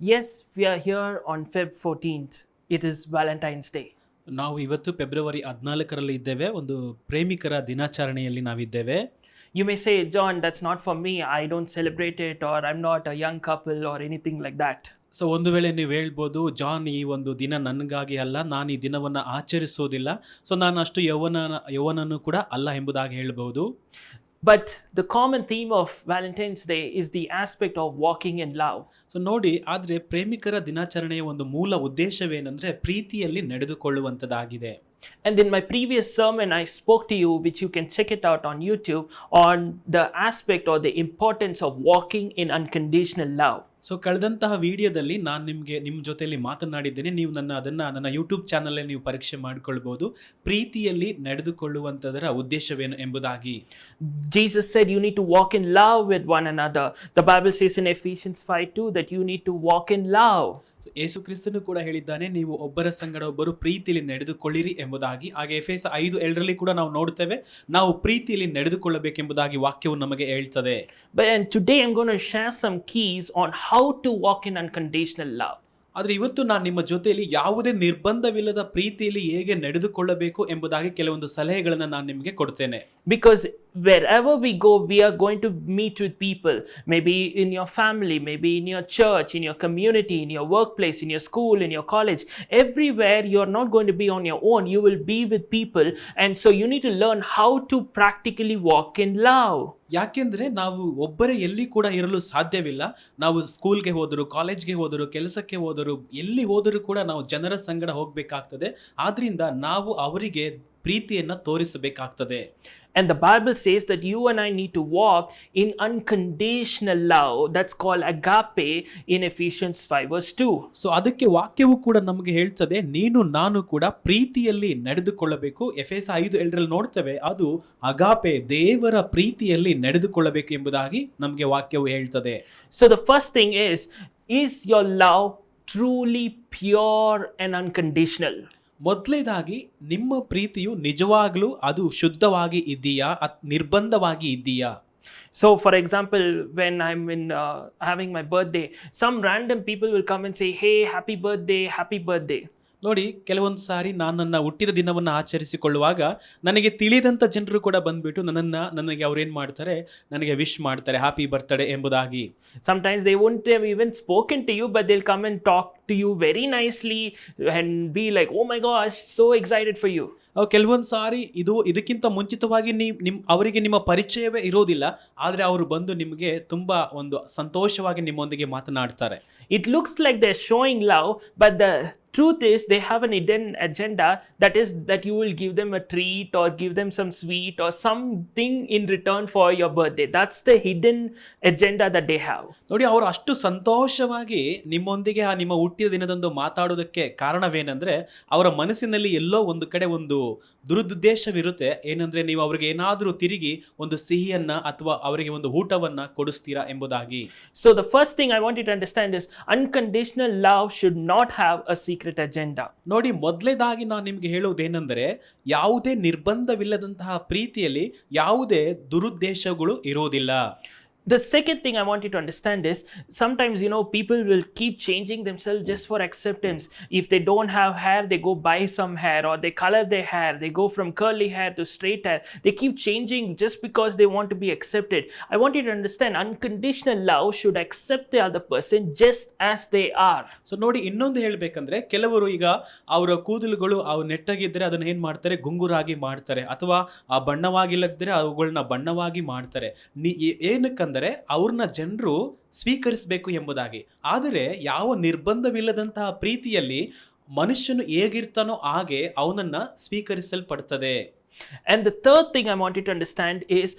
Yes, we are here on Feb 14th. It is Valentine's Day. ನಾವು ಇವತ್ತು February ಹದಿನಾಲ್ಕರಲ್ಲಿ ಇದ್ದೇವೆ ಒಂದು ಪ್ರೇಮಿಕರ ದಿನಾಚರಣೆಯಲ್ಲಿ ನಾವಿದ್ದೇವೆ You may say, John, that's not for me. I don't celebrate it, or I'm not a young couple, or anything like that. So ಒಂದು ವೇಳೆ ನೀವು ಹೇಳ್ಬೋದು ಜಾನ್ ಈ ಒಂದು ದಿನ ನನಗಾಗಿ ಅಲ್ಲ ನಾನು ಈ ದಿನವನ್ನು ಆಚರಿಸೋದಿಲ್ಲ ಸೊ ನಾನು ಅಷ್ಟು ಯೌವನ ಯೌವನನು ಕೂಡ ಅಲ್ಲ ಎಂಬುದಾಗಿ ಹೇಳ್ಬೋದು But the common theme of Valentine's Day is the aspect of walking in love. So ನೋಡಿ ಆದರೆ ಪ್ರೇಮಿಕರ ದಿನಾಚರಣೆಯ ಒಂದು ಮೂಲ ಉದ್ದೇಶವೇನೆಂದರೆ ಪ್ರೀತಿಯಲ್ಲಿ ನಡೆದುಕೊಳ್ಳುವಂಥದ್ದಾಗಿದೆ And in my previous sermon, I spoke to you, which you can check it out on YouTube, on the aspect or the importance of walking in unconditional love. So ಕಳೆದಂತಹ ವಿಡಿಯೋದಲ್ಲಿ ನಾನು ನಿಮಗೆ ನಿಮ್ಮ ಜೊತೆಯಲ್ಲಿ ಮಾತನಾಡಿದ್ದೇನೆ ನೀವು ನನ್ನ ಅದನ್ನು, ನನ್ನ ಯೂಟ್ಯೂಬ್ ಚಾನಲಲ್ಲಿ ನೀವು ಪರೀಕ್ಷೆ ಮಾಡಿಕೊಳ್ಬೋದು ಪ್ರೀತಿಯಲ್ಲಿ ನಡೆದುಕೊಳ್ಳುವಂಥದರ ಉದ್ದೇಶವೇನು ಎಂಬುದಾಗಿ Jesus said you need to walk in love with one another. The Bible says in Ephesians 5 2 that you need to walk in love. ಯೇಸು ಕ್ರಿಸ್ತನು ಕೂಡ ಹೇಳಿದ್ದಾನೆ ನೀವು ಒಬ್ಬರ ಸಂಗಡ ಒಬ್ಬರು ಪ್ರೀತಿಯಲ್ಲಿ ನಡೆದುಕೊಳ್ಳಿರಿ ಎಂಬುದಾಗಿ. ಹಾಗೆ ಎಫ್ ಎಸ್ ಐದು ಎರಡರಲ್ಲಿ ಕೂಡ ನಾವು ನೋಡ್ತೇವೆ ನಾವು ಪ್ರೀತಿಯಲ್ಲಿ ನಡೆದುಕೊಳ್ಳಬೇಕೆಂಬುದಾಗಿ ವಾಕ್ಯವು ನಮಗೆ ಹೇಳ್ತದೆ. Today I am going to some keys on how to walk in un unconditional love. ಆದರೆ ಇವತ್ತು ನಾನು ನಿಮ್ಮ ಜೊತೆಯಲ್ಲಿ ಯಾವುದೇ ನಿರ್ಬಂಧವಿಲ್ಲದ ಪ್ರೀತಿಯಲ್ಲಿ ಹೇಗೆ ನಡೆದುಕೊಳ್ಳಬೇಕು ಎಂಬುದಾಗಿ ಕೆಲವೊಂದು ಸಲಹೆಗಳನ್ನು ನಾನು ನಿಮಗೆ ಕೊಡ್ತೇನೆ. Because wherever we go, we are going to meet with people. Maybe in your family, maybe in your church, in your community, in your workplace, in your school, in your college. Everywhere you're not going to be on your own. You will be with people. And so you need to learn how to practically walk in love. ಯಾಕೆಂದರೆ ನಾವು ಒಬ್ಬರೇ ಎಲ್ಲಿ ಕೂಡ ಇರಲು ಸಾಧ್ಯವಿಲ್ಲ ನಾವು ಸ್ಕೂಲ್ಗೆ ಹೋದರು ಕಾಲೇಜ್ಗೆ ಹೋದರು ಕೆಲಸಕ್ಕೆ ಹೋದರು ಎಲ್ಲಿ ಹೋದರೂ ಕೂಡ ನಾವು ಜನರ ಸಂಗಡ ಹೋಗಬೇಕಾಗ್ತದೆ ಆದ್ದರಿಂದ ನಾವು ಅವರಿಗೆ ಪ್ರೀತಿಯನ್ನು ತೋರಿಸಬೇಕಾಗ್ತದೆ And the Bible says that you and I need to walk in unconditional love. That's called agape in Ephesians 5, verse 2. So ಅದಕ್ಕೆ ವಾಕ್ಯವು ಕೂಡ ನಮಗೆ ಹೇಳ್ತದೆ ನೀನು ನಾನು ಕೂಡ ಪ್ರೀತಿಯಲ್ಲಿ ನಡೆದುಕೊಳ್ಳಬೇಕು ಎಫ್ ಎಸ್ ಐದು ಎರಡರಲ್ಲಿ ನೋಡ್ತೇವೆ ಅದು ಅಗಾಪೆ ದೇವರ ಪ್ರೀತಿಯಲ್ಲಿ ನಡೆದುಕೊಳ್ಳಬೇಕು ಎಂಬುದಾಗಿ ನಮಗೆ ವಾಕ್ಯವು ಹೇಳ್ತದೆ So the first thing is is your love truly pure and unconditional? ಮೊದಲೇದಾಗಿ ನಿಮ್ಮ ಪ್ರೀತಿಯು ನಿಜವಾಗ್ಲೂ ಅದು ಶುದ್ಧವಾಗಿ ಇದೆಯಾ ಅತ್ ನಿರ್ಬಂಧವಾಗಿ ಇದೆಯಾ so for example when I mean having my birthday some random people will come and say hey happy birthday happy birthday ನೋಡಿ ಕೆಲವೊಂದು ಸಾರಿ ನಾನು ನನ್ನ ಹುಟ್ಟಿದ ದಿನವನ್ನು ಆಚರಿಸಿಕೊಳ್ಳುವಾಗ ನನಗೆ ತಿಳಿದಂಥ ಜನರು ಕೂಡ ಬಂದುಬಿಟ್ಟು ನನ್ನನ್ನು ನನಗೆ ಅವ್ರೇನು ಮಾಡ್ತಾರೆ? ನನಗೆ ವಿಶ್ ಮಾಡ್ತಾರೆ ಹ್ಯಾಪಿ ಬರ್ತ್ಡೇ ಎಂಬುದಾಗಿ. Sometimes they won't have even spoken to you but they'll come and talk to you very nicely and be like oh my God so excited for you ಕೆಲವೊಂದು ಸಾರಿ ಇದು ಇದಕ್ಕಿಂತ ಮುಂಚಿತವಾಗಿ ನೀವು ನಿಮ್ಮ ಅವರಿಗೆ ನಿಮ್ಮ ಪರಿಚಯವೇ ಇರೋದಿಲ್ಲ ಆದರೆ ಅವರು ಬಂದು ನಿಮಗೆ ತುಂಬ ಒಂದು ಸಂತೋಷವಾಗಿ ನಿಮ್ಮೊಂದಿಗೆ ಮಾತನಾಡ್ತಾರೆ. It looks like the showing love but the truth is they have an hidden agenda that is that you will give them a treat or give them some sweet or something in return for your birthday. That's the hidden agenda that they have. ನೋಡಿ ಅವರು ಅಷ್ಟು ಸಂತೋಷವಾಗಿ ನಿಮ್ಮೊಂದಿಗೆ ಆ ನಿಮ್ಮ ಹುಟ್ಟಿದ ದಿನದಂದು ಮಾತಾಡೋದಕ್ಕೆ ಕಾರಣವೇನೆಂದ್ರೆ ಅವರ ಮನಸ್ಸಿನಲ್ಲಿ ಎಲ್ಲೋ ಒಂದು ಕಡೆ ಒಂದು ದುರುದ್ದೇಶವಿರುತ್ತೆ ಏನಂದ್ರೆ ನೀವು ಅವರಿಗೆ ಏನಾದರೂ ತಿರುಗಿ ಒಂದು ಸಿಹಿಯನ್ನ ಅಥವಾ ಅವರಿಗೆ ಒಂದು ಊಟವನ್ನ ಕೊಡಿಸ್ತೀರಾ ಎಂಬುದಾಗಿ So the first thing I want you to understand is unconditional love should not have a secret agenda ನೋಡಿ ಮೊದಲೇದಾಗಿ ನಾನು ನಿಮಗೆ ಹೇಳುವುದೇನೆಂದರೆ ಯಾವುದೇ ನಿರ್ಬಂಧವಿಲ್ಲದಂತಹ ಪ್ರೀತಿಯಲ್ಲಿ ಯಾವುದೇ ದುರುದ್ದೇಶಗಳು ಇರೋದಿಲ್ಲ. The second thing I want you to understand is sometimes, you know, people will keep changing themselves just for acceptance. If they don't have hair, they go buy some hair or they color their hair. They go from curly hair to straight hair. They keep changing just because they want to be accepted. I want you to understand unconditional love should accept the other person just as they are. So ನೋಡಿ ಇನ್ನೊಂದು ಹೇಳಬೇಕಂದ್ರೆ ಕೆಲವರು ಈಗ ಅವರ ಕೂದಲುಗಳು ಅವು ನೆಟ್ಟಗಿದ್ರೆ ಅದನ್ನ ಏನು ಮಾಡ್ತಾರೆ ಗುಂಗುರಾಗಿ ಮಾಡ್ತಾರೆ ಅಥವಾ ಆ ಬಣ್ಣವಾಗಿಲ್ಲದಿದ್ದರೆ ಅವುಗಳನ್ನ ಬಣ್ಣವಾಗಿ ಮಾಡ್ತಾರೆ ನಿ ಏ- ಅಂದರೆ ಅವ್ರನ್ನ ಜನರು ಸ್ವೀಕರಿಸಬೇಕು ಎಂಬುದಾಗಿ. ಆದರೆ ಯಾವ ನಿರ್ಬಂಧವಿಲ್ಲದಂತಹ ಪ್ರೀತಿಯಲ್ಲಿ ಮನುಷ್ಯನು ಹೇಗಿರ್ತಾನೋ ಹಾಗೆ ಅವನನ್ನ ಸ್ವೀಕರಿಸಲ್ಪಡ್ತದೆ. And the third thing I want to understand is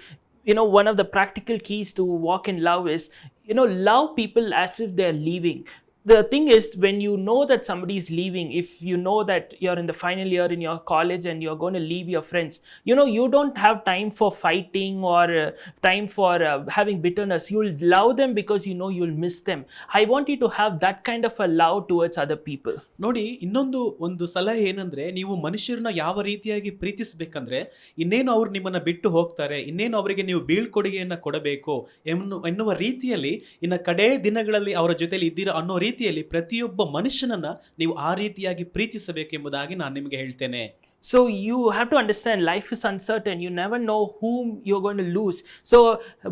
you know one of the practical keys to walk in love is you know love people as if they are leaving The thing is, when you know that somebody is leaving, if you know that you're in the final year in your college and you're going to leave your friends, you know, you don't have time for fighting or uh, time for uh, having bitterness. You'll love them because you know you'll miss them. I want you to have that kind of a love towards other people. ನೋಡಿ ಇನ್ನೊಂದು ಒಂದು ಸಲಹೆ ಏನಂದ್ರೆ ನೀವು ಮನುಷ್ಯರನ್ನ ಯಾವ ರೀತಿಯಾಗಿ ಪ್ರೀತಿಸಬೇಕಂದ್ರೆ ಇನ್ನೇನು ಅವ್ರು ನಿಮ್ಮನ್ನ ಬಿಟ್ಟು ಹೋಗ್ತಾರೆ ಇನ್ನೇನು ಅವರಿಗೆ ನೀವು ಬೀಳ್ಕೊಡುಗೆಯನ್ನ ಕೊಡಬೇಕು ಎನ್ನು ಎನ್ನುವ ರೀತಿಯಲ್ಲಿ ಇನ್ನು ಕಡೇ ದಿನಗಳಲ್ಲಿ ಅವರ ಜೊತೆಲಿ ಇದ್ದೀರಾ ಅನ್ನೋ ರೀತಿ ರೀತಿಯಲ್ಲಿ ಪ್ರತಿಯೊಬ್ಬ ಮನುಷ್ಯನನ್ನ ನೀವು ಆ ರೀತಿಯಾಗಿ ಪ್ರೀತಿಸಬೇಕು ಎಂಬುದಾಗಿ ನಾನು ನಿಮಗೆ ಹೇಳ್ತೇನೆ. So you have to understand life is uncertain you never know who you going to lose so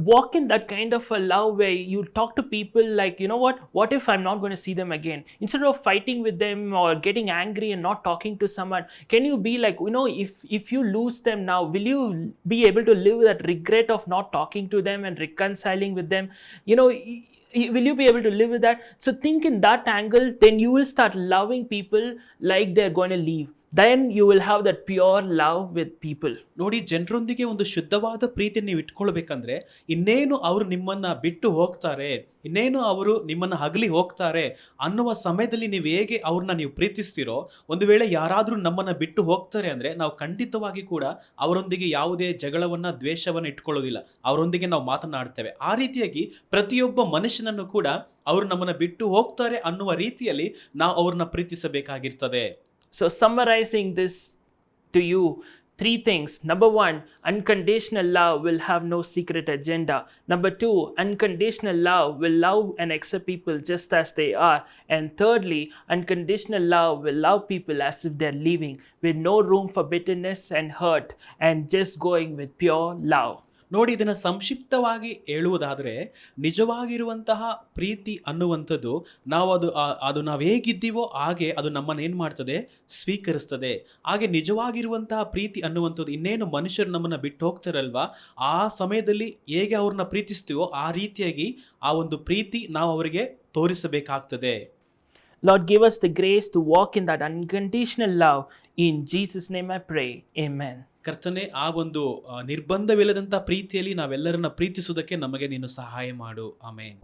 walk in that kind of a love way you talk to people like you know what what if I not gonna see them again instead of fighting with them or getting angry and not talking to someone at can you be like you know if if you lose them now will you be able to live that regret of not talking to them and reconciling with them you know Will you be able to live with that? So think in that angle, then you will start loving people like they're going to leave then you will have that pure love with people ನೋಡಿ, ಜನರೊಂದಿಗೆ ಒಂದು ಶುದ್ಧವಾದ ಪ್ರೀತಿ ನೀವು ಇಟ್ಕೊಳ್ಬೇಕಂದ್ರೆ ಇನ್ನೇನು ಅವರು ನಿಮ್ಮನ್ನ ಬಿಟ್ಟು ಹೋಗ್ತಾರೆ, ಇನ್ನೇನು ಅವರು ನಿಮ್ಮನ್ನ ಹಗಲಿ ಹೋಗ್ತಾರೆ ಅನ್ನುವ ಸಮಯದಲ್ಲಿ ನೀವು ಹೇಗೆ ಅವ್ರನ್ನ ನೀವು ಪ್ರೀತಿಸ್ತೀರೋ, ಒಂದು ವೇಳೆ ಯಾರಾದರೂ ನಮ್ಮನ್ನ ಬಿಟ್ಟು ಹೋಗ್ತಾರೆ ಅಂದರೆ ನಾವು ಖಂಡಿತವಾಗಿ ಕೂಡ ಅವರೊಂದಿಗೆ ಯಾವುದೇ ಜಗಳವನ್ನು, ದ್ವೇಷವನ್ನು ಇಟ್ಕೊಳ್ಳೋದಿಲ್ಲ. ಅವರೊಂದಿಗೆ ನಾವು ಮಾತನಾಡ್ತೇವೆ. ಆ ರೀತಿಯಾಗಿ ಪ್ರತಿಯೊಬ್ಬ ಮನುಷ್ಯನನ್ನು ಕೂಡ ಅವರು ನಮ್ಮನ್ನು ಬಿಟ್ಟು ಹೋಗ್ತಾರೆ ಅನ್ನುವ ರೀತಿಯಲ್ಲಿ ನಾವು ಅವ್ರನ್ನ ಪ್ರೀತಿಸಬೇಕಾಗಿರ್ತದೆ. So, summarizing this to you, three things. Number one, unconditional love will have no secret agenda. Number two, unconditional love will love and accept people just as they are. And thirdly, unconditional love will love people as if they're leaving, with no room for bitterness and hurt, and just going with pure love. ನೋಡಿ, ಇದನ್ನು ಸಂಕ್ಷಿಪ್ತವಾಗಿ ಹೇಳುವುದಾದರೆ, ನಿಜವಾಗಿರುವಂತಹ ಪ್ರೀತಿ ಅನ್ನುವಂಥದ್ದು ನಾವು ಅದು ಅದು ನಾವು ಹೇಗಿದ್ದೀವೋ ಹಾಗೆ ಅದು ನಮ್ಮನ್ನು ಏನು ಮಾಡ್ತದೆ? ಸ್ವೀಕರಿಸ್ತದೆ. ಹಾಗೆ ನಿಜವಾಗಿರುವಂತಹ ಪ್ರೀತಿ ಅನ್ನುವಂಥದ್ದು ಇನ್ನೇನು ಮನುಷ್ಯರು ನಮ್ಮನ್ನು ಬಿಟ್ಟು ಹೋಗ್ತಾರಲ್ವಾ? ಆ ಸಮಯದಲ್ಲಿ ಹೇಗೆ ಅವ್ರನ್ನ ಪ್ರೀತಿಸ್ತೀವೋ ಆ ರೀತಿಯಾಗಿ ಆ ಒಂದು ಪ್ರೀತಿ ನಾವು ಅವರಿಗೆ ತೋರಿಸಬೇಕಾಗ್ತದೆ. Lord, give us the grace to walk in that unconditional love. In Jesus' name I pray. Amen. ಕರ್ತನೆ ಆ ಒಂದು ನಿರ್ಬಂಧವಿಲ್ಲದಂಥ ಪ್ರೀತಿಯಲ್ಲಿ ನಾವೆಲ್ಲರನ್ನ ಪ್ರೀತಿಸುವುದಕ್ಕೆ ನಮಗೆ ನೀನು ಸಹಾಯ ಮಾಡು ಆಮೇನ್